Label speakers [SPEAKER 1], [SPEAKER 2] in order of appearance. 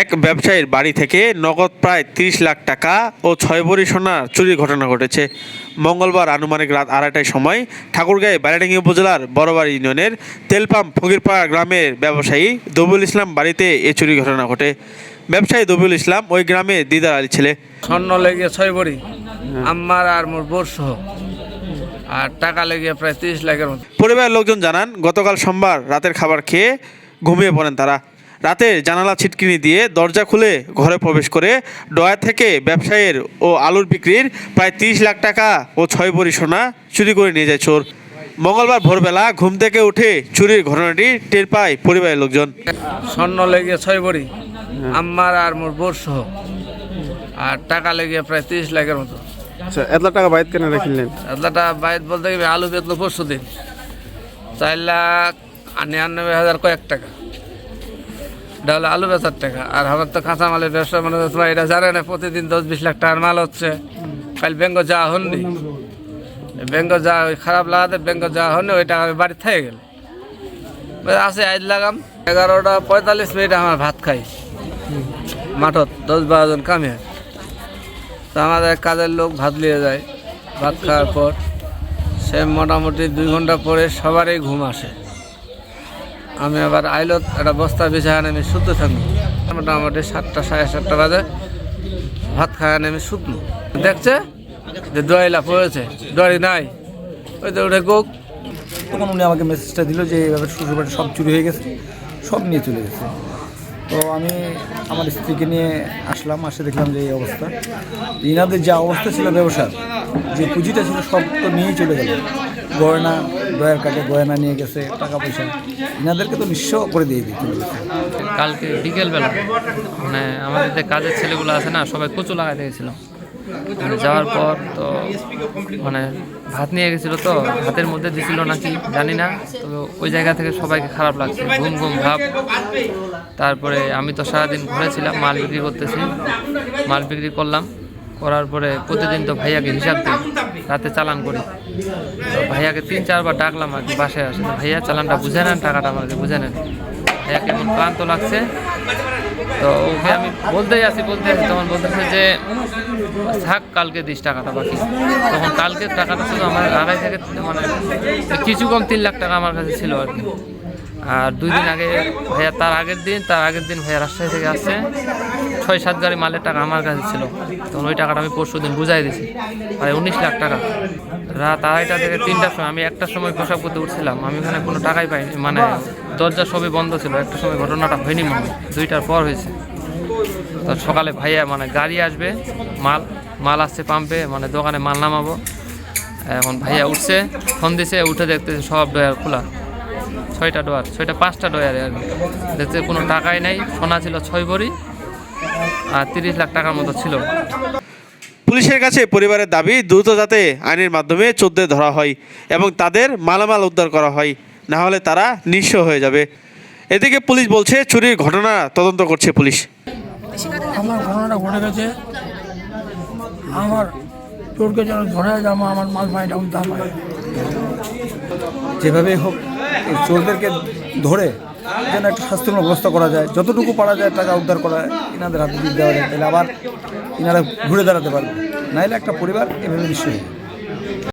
[SPEAKER 1] এক ব্যবসায়ীর বাড়ি থেকে নগদ প্রায় তিরিশ লাখ টাকা ও ছয় ভরি সোনা চুরির ঘটনা ঘটেছে। মঙ্গলবার আনুমানিক রাত আড়াইটার সময় ঠাকুরগাঁও বারাডাঙ্গি উপজেলার বড়বাড়ি ইউনিয়নের তেলপাম্প ফকিরপাড়া গ্রামের ব্যবসায়ী দবিউল ইসলাম বাড়িতে এ চুরি ঘটনা ঘটে। ব্যবসায়ী দবিউল ইসলাম ওই গ্রামে দিদার আলী ছেলে।
[SPEAKER 2] স্বর্ণ লেগে ছয় বড়ি আমার আর মোর বোর সহ। আর টাকা লেগে প্রায় তিরিশ লাখের মতো।
[SPEAKER 1] পরিবারের লোকজন জানান গতকাল সোমবার রাতের খাবার খেয়ে ঘুমিয়ে পড়েন তারা। রাতে জানালা ছিটকিনি দিয়ে দরজা খুলে ঘরে প্রবেশ করে ডয়া থেকে ব্যবসায়ীর ও আলুর বিক্রির প্রায় তিরিশ লাখ টাকা ও ছয় ভরি সোনা চুরি করে নিয়ে যায় চোর। মঙ্গলবার ভোরবেলা ঘুম থেকে উঠে চুরির ঘটনাটি টের পায় পরিবারের লোকজন।
[SPEAKER 2] স্বর্ণ লেগে ছয় বড়ি আমার আর মোর বোর সহ। আর টাকা লেগে প্রায় তিরিশ লাখের মতো।
[SPEAKER 3] আচ্ছা এত টাকা বাইর কেন রাখিলেন
[SPEAKER 2] এতটা বাইর বলতে গেলে আলু বেতলো পরশু দিন। চার লাখ নিরানব্বই হাজার কয়েক টাকা। এটা হলো আলু বেচার টাকা। আর আমার তো কাঁচা মালের ব্যবসা মানে তোমার এটা জানে না, প্রতিদিন দশ বিশ লাখ টাকার মাল হচ্ছে। কাল ব্যাঙ্গ যাওয়া হননি। ব্যাঙ্গ যাওয়া, ওই খারাপ লাগাতে ব্যাঙ্গ যাওয়া হননি ওই টাকা আমি বাড়ি থেকে গেল আছে, আজ লাগাম। এগারোটা পঁয়তাল্লিশ মিনিট আমার ভাত খাই। মাঠত, দশ বারো জন কামে তো আমাদের কাজের লোক ভাত নিয়ে যায়। ভাত খাওয়ার পর সে মোটামুটি দুই ঘণ্টা পরে সবারই ঘুম আসে। আমি আবার আইলত, একটা বস্তা বিছায় আমি শুতে থাকব। মোটামুটি সাতটা, সাড়ে সাতটা বাজে। ভাত খাওয়া আমি শুতনো দেখছে? যে দোয়াইলা পড়েছে দড়ি নাই। ওই তো উঠে গোক
[SPEAKER 4] তখন উনি আমাকে মেসেজটা দিল যে এইভাবে শ্বশুরবাড়ি সব চুরি হয়ে গেছে, সব নিয়ে চলে গেছে। তো আমি আমার স্ত্রীকে নিয়ে আসলাম, আসে দেখলাম যে এই অবস্থা। ইনাদের যে অবস্থা ছিল ব্যবসার, যে পুঁজিটা ছিল সব তো নিয়েই চলে গেল। গয়না ডয়ার কাটে গয়না নিয়ে গেছে টাকা পয়সা ইনাদেরকে তো নিঃস্ব করে দিয়ে গেছে
[SPEAKER 5] কালকে বিকেলবেলা মানে আমাদের যে কাজের ছেলেগুলো আছে না, সবাই কচু লাগাতে গেছিল মানে যাওয়ার পর তো মানে ভাত নিয়ে গেছিল তো, ভাতের মধ্যে দিছিল নাকি, জানি না তবে ওই জায়গা থেকে সবাইকে খারাপ লাগছে, ঘুম ঘুম ভাব। তারপরে আমি তো সারাদিন ঘুরেছিলাম, মাল বিক্রি করতেছি, মাল বিক্রি করলাম। করার পরে প্রতিদিন তো ভাইয়াকে হিসাব দিই, রাতে চালান করি। তো ভাইয়াকে তিন, চারবার ডাকলাম আর কি বাসায় আসে। ভাইয়া চালানটা বুঝে নেন, টাকাটা আমাকে বুঝে নেন। ভাইয়া কেমন ক্লান্ত লাগছে? তো ওকে আমি বলতেই আসি বলতে আসি তখন বলতেছে যে, থাক, কালকে দিস টাকাটা বাকি। তখন কালকে টাকাটা ছিল আমার আড়াই থেকে মানে কিছু কম তিন লাখ টাকা আমার কাছে ছিল আর কি। আর দুই দিন আগে ভাইয়া, তার আগের দিন, তার আগের দিন ভাইয়া রাজশাহী থেকে আসছে। ছয়, সাত গাড়ি মালের টাকা আমার কাছে ছিল। তখন ওই টাকাটা আমি পরশু দিন বুঝাই দিছি প্রায় উনিশ লাখ টাকা। রাত আড়াইটা থেকে তিনটার সময় আমি একটার সময় প্রসাব করতে উঠছিলাম। আমি ওখানে কোনো টাকাই পাইনি। মানে দরজা সবই বন্ধ ছিল। একটা সময় ঘটনাটা হয়নি মনে। দুইটার পর হয়েছে। তো সকালে ভাইয়া মানে গাড়ি আসবে, মাল মাল আসছে পাম্পে মানে দোকানে মাল নামাবো। এখন ভাইয়া উঠছে ফোন দিছে, উঠে দেখতেছে সব ডয়ার খোলা। ছয়টা ডয়ার ছয়টা, পাঁচটা ডয়ারে আর কি। দেখতে কোনো টাকাই নাই। সোনা ছিল ছয় ভরি। তিরিশ লাখ টাকার মতো ছিল।
[SPEAKER 1] পুলিশের কাছে পরিবারের দাবি দ্রুত যাতে আইনের মাধ্যমে চোদ্দে ধরা হয় এবং তাদের মালামাল উদ্ধার করা হয় না হলে তারা নিঃস্ব হয়ে যাবে। এদিকে পুলিশ বলছে চুরির ঘটনা তদন্ত করছে পুলিশ।
[SPEAKER 6] আমার ঘটনাটা ঘটে গেছে। আমার চোরকে যেন ধরে যাব আমার মাল পানিটা উদ্ধার হয়
[SPEAKER 4] যেভাবে হোক চোরদেরকে ধরে যেন একটা শাস্তিমূলক ব্যবস্থা করা যায়, যতটুকু পারা যায় টাকা উদ্ধার করা ইনাদের হাতে দিয়ে দেওয়া যায়, তাহলে আবার ইনারা ঘুরে দাঁড়াতে পারবে। নাহলে একটা পরিবার এভাবে নিশ্চয়ই